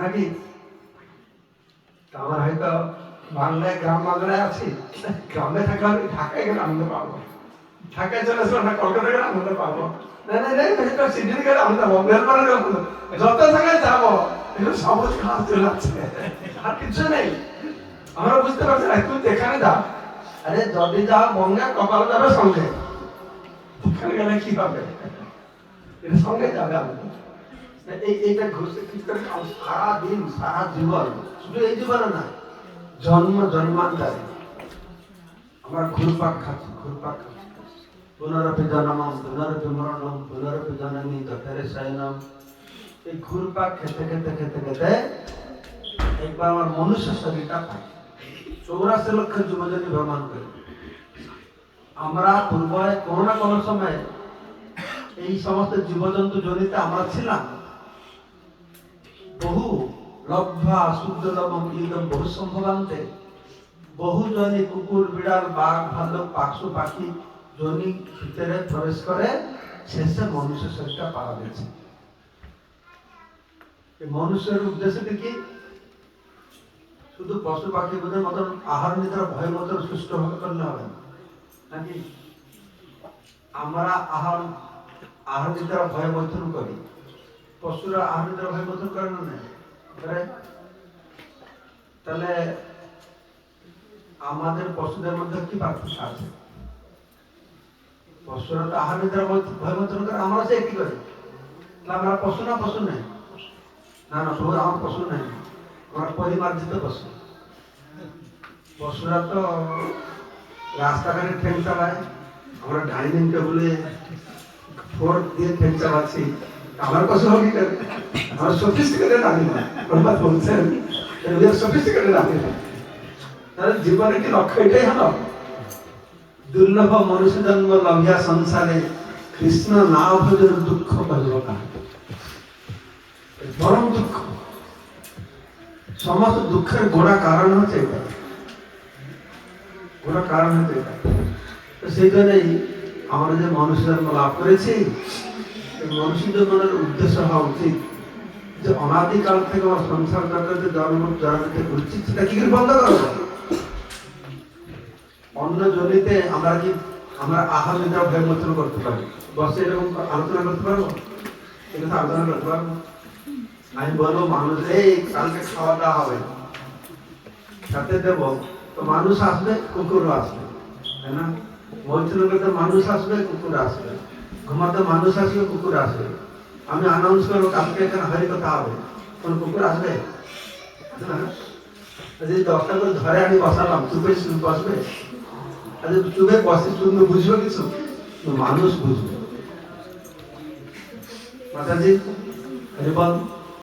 নাকি? আমার হয়তো বাংলায় গ্রাম বাংলায় আছি। গ্রামে থাকলে আমি ঢাকায় গেলে আনন্দ পাবো। ঢাকায় চলে আসব না কলকাতায় গেলে আনন্দ পাবো। না না গেলে আনন্দ পাবো। গেলে আনন্দ যত জায়গায় যাব একটু সবুজ ঘাস চলে যাচ্ছে আর কিছু নেই। আমরা বুঝতে পারছি না, তুই যেখানে যা। আরে, যদি যা বঙ্গে, কপাল যাবে সঙ্গে। ওখানে গেলে কি হবে এটা সঙ্গে যাবে সারা দিন সারা জীবন, শুধু এই জীবনে না, জন্ম আমরা ঘুরপাক খাচ্ছি ঘুরপাক খাচ্ছি। জননী এই ঘুরপাক খেতে খেতে খেতে খেতে আমার মনুষ্য শরীরটা পাই চৌরাশি লক্ষ যুবজনী ভ্রমণ করি, আমরা পূর্বে কোনো না কোনো সময় এই সমস্ত জীবজন্তু জনিতে আমরা ছিলাম। বহু লব্ধা শুদ্ধতম ইদম বহু সম্ভবান্তে বহু জনি কুকুর, বিড়াল, বাঘ, ভাল্লুক পাখি পাখি জনি ভিতরে প্রবেশ করে, শেষে মনুষ্য শরীরটা পাওয়া গেছে। মনুষ্যের উদ্দেশ্যটি কি? শুধু পশু পাখিদের মতন, আহার নিদ্রা ভয় মতন সুস্থ ভাবে করলে হবে নাকি? আমরা আহার আহার নিদ্রা ভয় মৈথুন করি। পশুরা আহার নিদ্রা ভয় মৈথুন করে না তাহলে আমাদের পশুদের মধ্যে কি পার্থক্য আছে? পশুরা তো ভয়- ভয় করে আমরা সে কি করি? আমরা পশু না পশু নেই? না না প্রভু আমার পশু নেই। আমার পরিমার্জিত পশু। পশুরা তো রাস্তাঘাটে ট্রেন চালায়, আমরা ডাইনিং টেবিলে ফোর্ক দিয়ে ট্রেন চালাচ্ছি। আমার পশু হবে? আমার সফিস্টিকেটেড আমি না প্রভাত বলছেন সফিস্টিকেটেড আমি না তাহলে জীবনে কি লক্ষ্য এটাই হলো? দুর্লভ মনুষ্য জন্ম লভিয়া সংসারে কৃষ্ণ না ভোজন দুঃখ পাইব কাহাকে পরম দুঃখ। সমস্ত দুঃখের গোড়া কারণ হচ্ছে এটা। গোড়া কারণ হচ্ছে এটা। সেই জন্যই আমরা যে মনুষ্য জন্ম লাভ করেছি এই মনুষ্য উদ্দেশ্য হওয়া উচিত যে অনাদিকাল থেকে আমার সংসার জগতে জন্ম জন্মতে করছি, সেটা কি করে বন্ধ করব অন্য জনিতে আমরা কি আমরা আহার নিদ্রা ভয় মোচন করতে পারি? বসে এরকম আলোচনা করতে পারব? এটা আলোচনা করতে পারব আমি বলব, মানুষ, এই কালকে খাওয়া দাওয়া হবে। সাথে দেবো, তো মানুষ আসবে, কুকুরও আসবে, তাই না? মৈত্রী মানুষ আসবে, কুকুর আসবে। ঘুমাতে মানুষ আসবে কুকুর আসবে আমি অ্যানাউন্স করব কালকে এখানে হরি কথা হবে কোন কুকুর আসবে আসবে না? যদি দশটা করে ধরে আমি বসালাম চুপে শুনে বসবে আর যদি চুপে বসে শুনে বুঝবে কিছু তো মানুষ বুঝবে মাতাজি হরি বল